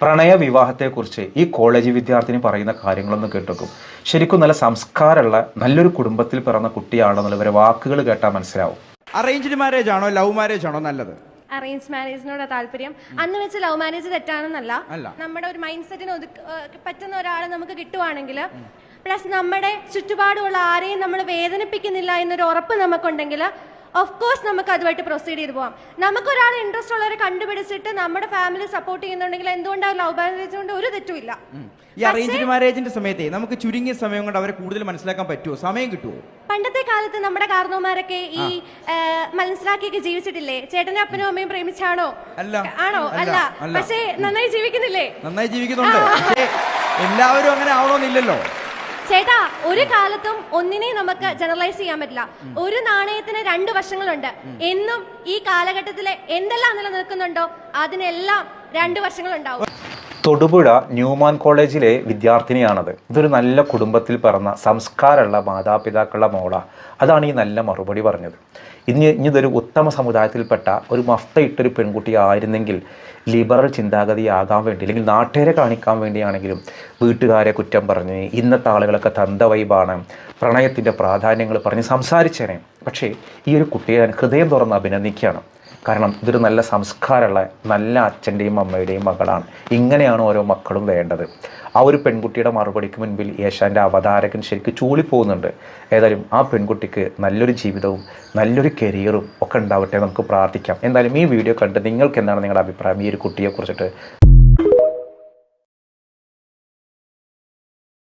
പ്രണയ വിവാഹത്തെക്കുറിച്ച് ഈ കോളേജ് വിദ്യാർത്ഥിനി പറയുന്ന കാര്യങ്ങളൊന്നും കേട്ടേക്കും. ശരിക്കും നല്ല സംസ്കാരമുള്ള നല്ലൊരു കുടുംബത്തിൽ പിറന്ന കുട്ടിയാണെന്നുള്ള ഇവരെ വാക്കുകൾ കേട്ടാൽ മനസ്സിലാവും. അറേഞ്ച്ഡ് മാരേജ് ആണോ ലവ് മാരേജ് ആണോ നല്ലത്? അറേഞ്ച് മാരേജിനോട് താല്പര്യം. അന്ന് വെച്ച് ലവ് മാരേജ് തെറ്റാണെന്നല്ല. അല്ല. നമ്മുടെ ഒരു മൈൻഡ് സെറ്റിന് ഒതുക്കി പറ്റുന്ന ഒരാളെ നമുക്ക് കിട്ടുവാണെങ്കിൽ പ്ലസ് നമ്മുടെ ചുറ്റുപാടുമുള്ള ആരെയും നമ്മൾ വേദനിപ്പിക്കുന്നില്ല എന്നൊരു ഉറപ്പ് നമുക്കുണ്ടെങ്കിൽ ഓഫ് കോഴ്സ് നമുക്ക് അതുമായിട്ട് പ്രൊസീഡ് ചെയ്ത് പോവാം. നമുക്കൊരാൾ ഇൻട്രസ്റ്റ് ഉള്ളവരെ കണ്ടുപിടിച്ചിട്ട് നമ്മുടെ ഫാമിലി സപ്പോർട്ട് ചെയ്യുന്നുണ്ടെങ്കിൽ എന്തുകൊണ്ടാണ് ലവ് മാരേജ് കൊണ്ട് ഒരു തെറ്റുമില്ല ഈ അറേഞ്ച്ഡ് മാരേജിന്റെ സമയത്തെ നമുക്ക് ചുരുങ്ങിയ സമയം കൊണ്ട് അവരെ കൂടുതൽ മനസ്സിലാക്കാൻ പറ്റുമോ? സമയം കിട്ടുമോ? പണ്ടത്തെ കാലത്ത് നമ്മുടെ കാരണവന്മാരൊക്കെ ഈ മനസ്സിലാക്കിയൊക്കെ ജീവിച്ചിട്ടില്ലേ? ചേട്ടനും അപ്പനും അമ്മയും പ്രേമിച്ചാണോ. ആണോ? അല്ല. പക്ഷേ നന്നായി ജീവിക്കുന്നില്ലേ? നന്നായി ജീവിക്കുന്നുണ്ട്. എല്ലാവരും അങ്ങനെ ആവണമെന്നില്ലല്ലോ. ചേട്ടാ ഒരു കാലത്തും ഒന്നിനെ നമുക്ക് ജനറലൈസ് ചെയ്യാൻ പറ്റില്ല. ഒരു നാണയത്തിന് രണ്ട് വശങ്ങളുണ്ട്. എന്നും ഈ കാലഘട്ടത്തിലെ എന്തെല്ലാം നിലനിൽക്കുന്നുണ്ടോ അതിനെല്ലാം രണ്ട് വശങ്ങളുണ്ടാവും. തൊടുപുഴ ന്യൂമാൻ കോളേജിലെ വിദ്യാർത്ഥിനിയാണത്. ഇതൊരു നല്ല കുടുംബത്തിൽ പിറന്ന സംസ്കാരമുള്ള മാതാപിതാക്കളുടെ മോള. അതാണ് ഈ നല്ല മറുപടി പറഞ്ഞത്. ഇനി ഇനി ഇതൊരു ഉത്തമ സമുദായത്തിൽപ്പെട്ട ഒരു മഫ്തയിട്ടൊരു പെൺകുട്ടി ആയിരുന്നെങ്കിൽ ലിബറൽ ചിന്താഗതിയാകാൻ വേണ്ടി അല്ലെങ്കിൽ നാട്ടുകാരെ കാണിക്കാൻ വേണ്ടിയാണെങ്കിലും വീട്ടുകാരെ കുറ്റം പറഞ്ഞ് ഇന്നത്തെ ആളുകളൊക്കെ തന്ത വൈബാണ് പ്രണയത്തിന്റെ പ്രാധാന്യങ്ങൾ പറഞ്ഞ് സംസാരിച്ചേനെ. പക്ഷേ ഈ ഒരു കുട്ടിയെ ഞാൻ ഹൃദയം തുറന്ന് അഭിനന്ദിക്കുകയാണ്. കാരണം ഇതൊരു നല്ല സംസ്കാരമുള്ള നല്ല അച്ഛന്റെയും അമ്മയുടെയും മകളാണ്. ഇങ്ങനെയാണ് ഓരോ മക്കളും വേണ്ടത്. ആ ഒരു പെൺകുട്ടിയുടെ മറുപടിക്ക് മുൻപിൽ യേശാന്റെ അവതാരകൻ ശരിക്കും ചൂളിപ്പോകുന്നുണ്ട് ഏതായാലും ആ പെൺകുട്ടിക്ക് നല്ലൊരു ജീവിതവും നല്ലൊരു കരിയറും ഒക്കെ ഉണ്ടാവട്ടെ നമുക്ക് പ്രാർത്ഥിക്കാം. എന്തായാലും ഈ വീഡിയോ കണ്ട് നിങ്ങൾക്ക് എന്താണ് നിങ്ങളുടെ അഭിപ്രായം? ഈ ഒരു കുട്ടിയെ കുറിച്ചിട്ട്